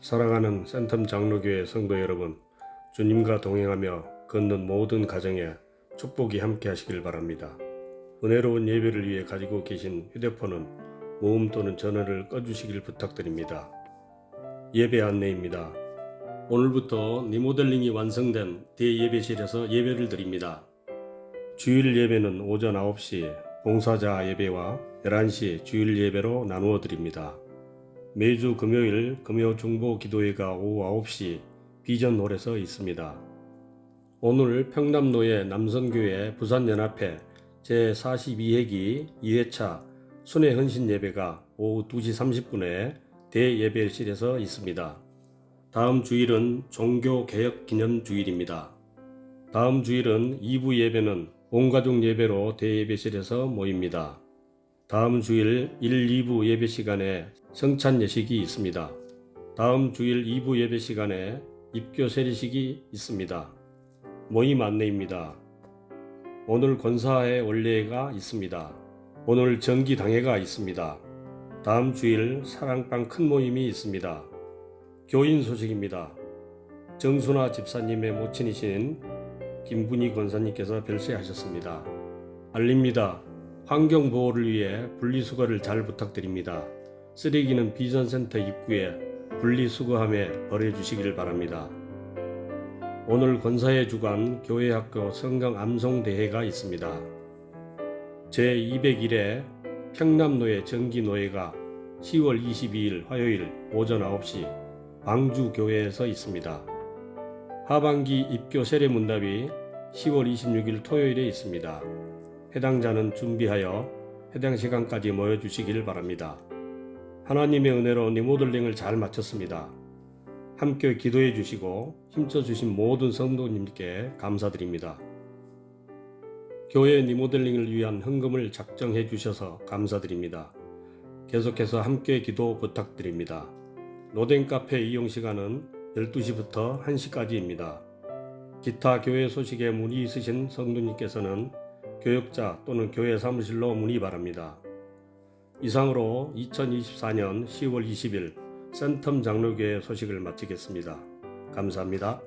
사랑하는 센텀 장로교회 성도 여러분, 주님과 동행하며 걷는 모든 가정에 축복이 함께 하시길 바랍니다. 은혜로운 예배를 위해 가지고 계신 휴대폰은 모음 또는 전화를 꺼주시길 부탁드립니다. 예배 안내입니다. 오늘부터 리모델링이 완성된 대예배실에서 예배를 드립니다. 주일 예배는 오전 9시 봉사자 예배와 11시 주일 예배로 나누어 드립니다. 매주 금요일 금요 중보 기도회가 오후 9시 비전홀에서 있습니다. 오늘 평남로의 남성교회 부산연합회 제42회기 2회차 순회 헌신 예배가 오후 2시 30분에 대예배실에서 있습니다. 다음 주일은 종교개혁 기념 주일입니다. 다음 주일은 2부 예배는 온가족 예배로 대예배실에서 모입니다. 다음 주일 1, 2부 예배 시간에 성찬 예식이 있습니다. 다음 주일 2부 예배 시간에 입교 세례식이 있습니다. 모임 안내입니다. 오늘 권사회 원례가 있습니다. 오늘 정기 당회가 있습니다. 다음 주일 사랑방 큰 모임이 있습니다. 교인 소식입니다. 정순아 집사님의 모친이신 김분희 권사님께서 별세하셨습니다. 알립니다. 환경 보호를 위해 분리수거를 잘 부탁드립니다. 쓰레기는 비전센터 입구에 분리수거함에 버려주시기를 바랍니다. 오늘 권사회 주관 교회학교 성경 암송 대회가 있습니다. 제201회 평남노예 정기노예가 10월 22일 화요일 오전 9시 광주 교회에서 있습니다. 하반기 입교 세례 문답이 10월 26일 토요일에 있습니다. 해당자는 준비하여 해당 시간까지 모여주시기를 바랍니다. 하나님의 은혜로 리모델링을 잘 마쳤습니다. 함께 기도해 주시고 힘써 주신 모든 성도님께 감사드립니다. 교회 리모델링을 위한 헌금을 작정해 주셔서 감사드립니다. 계속해서 함께 기도 부탁드립니다. 노덴 카페 이용 시간은 12시부터 1시까지입니다. 기타 교회 소식에 문의 있으신 성도님께서는 교역자 또는 교회 사무실로 문의 바랍니다. 이상으로 2024년 10월 20일 센텀 장로교회 소식을 마치겠습니다. 감사합니다.